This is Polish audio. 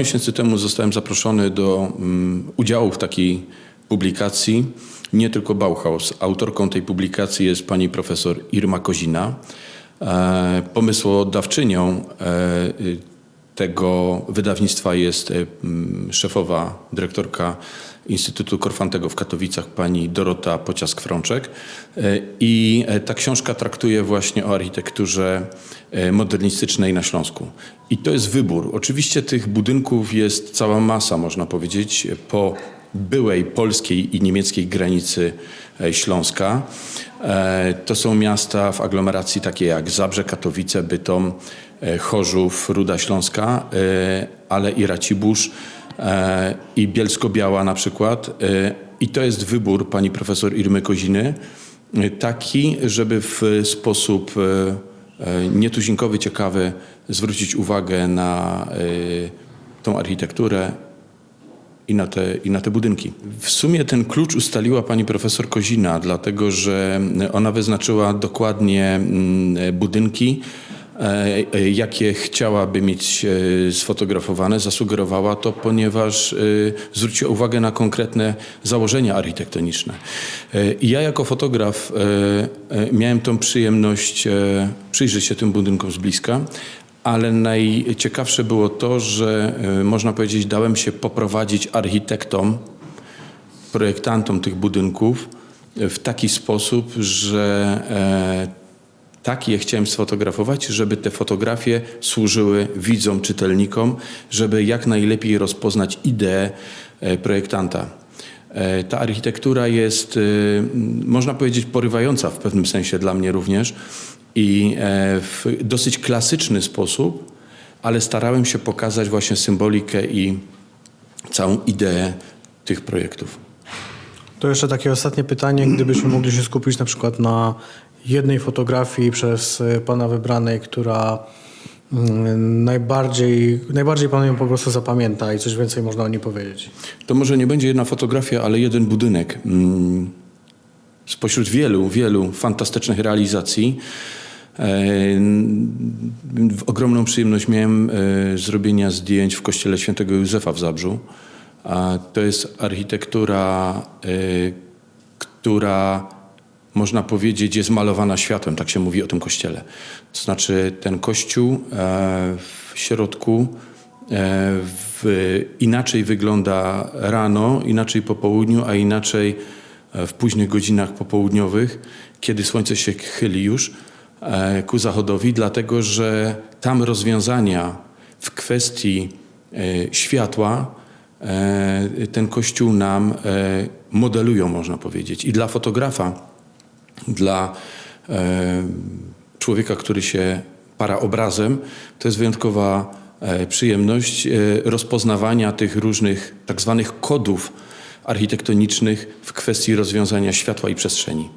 miesięcy temu zostałem zaproszony do mm, udziału w takiej publikacji. Nie tylko Bauhaus. Autorką tej publikacji jest pani profesor Irma Kozina. E, pomysłodawczynią e, y, tego wydawnictwa jest e, mm, szefowa, dyrektorka Instytutu Korfantego w Katowicach, pani Dorota Pociask-Frączek. E, I e, ta książka traktuje właśnie o architekturze modernistycznej na Śląsku. I to jest wybór. Oczywiście tych budynków jest cała masa, można powiedzieć, po byłej polskiej i niemieckiej granicy e, Śląska. E, To są miasta w aglomeracji takie jak Zabrze, Katowice, Bytom, e, Chorzów, Ruda Śląska, ale i Racibórz i Bielsko-Biała na przykład. I to jest wybór pani profesor Irmy Koziny, taki, żeby w sposób nietuzinkowy, ciekawy zwrócić uwagę na tą architekturę i na, te, i na te budynki. W sumie ten klucz ustaliła pani profesor Kozina, dlatego że ona wyznaczyła dokładnie mm, budynki, e, e, jakie chciałaby mieć e, sfotografowane. Zasugerowała to, ponieważ zwróciła uwagę na konkretne założenia architektoniczne. I ja jako fotograf miałem tą przyjemność przyjrzeć się tym budynkom z bliska, ale najciekawsze było to, że e, można powiedzieć, dałem się poprowadzić architektom, projektantom tych budynków e, w taki sposób, że e, tak je chciałem sfotografować, żeby te fotografie służyły widzom, czytelnikom, żeby jak najlepiej rozpoznać ideę projektanta. Ta architektura jest, można powiedzieć, porywająca w pewnym sensie dla mnie również i e, w dosyć klasyczny sposób, ale starałem się pokazać właśnie symbolikę i całą ideę tych projektów. To jeszcze takie ostatnie pytanie, gdybyśmy mogli się skupić na przykład na jednej fotografii przez y, pana wybranej, która mm, najbardziej, najbardziej pan ją po prostu zapamięta i coś więcej można o niej powiedzieć. To może nie będzie jedna fotografia, ale jeden budynek. Mm, Spośród wielu, wielu fantastycznych realizacji. E, Ogromną przyjemność miałem e, zrobienia zdjęć w kościele świętego Józefa w Zabrzu. To jest architektura, e, która można powiedzieć jest malowana światłem, tak się mówi o tym kościele. To znaczy ten kościół w środku w, inaczej wygląda rano, inaczej po południu, a inaczej w późnych godzinach popołudniowych, kiedy słońce się chyli już ku zachodowi, dlatego że tam rozwiązania w kwestii e, światła e, ten kościół nam e, modelują, można powiedzieć. I dla fotografa, dla e, człowieka, który się para obrazem, to jest wyjątkowa e, przyjemność e, rozpoznawania tych różnych tak zwanych kodów architektonicznych w kwestii rozwiązania światła i przestrzeni.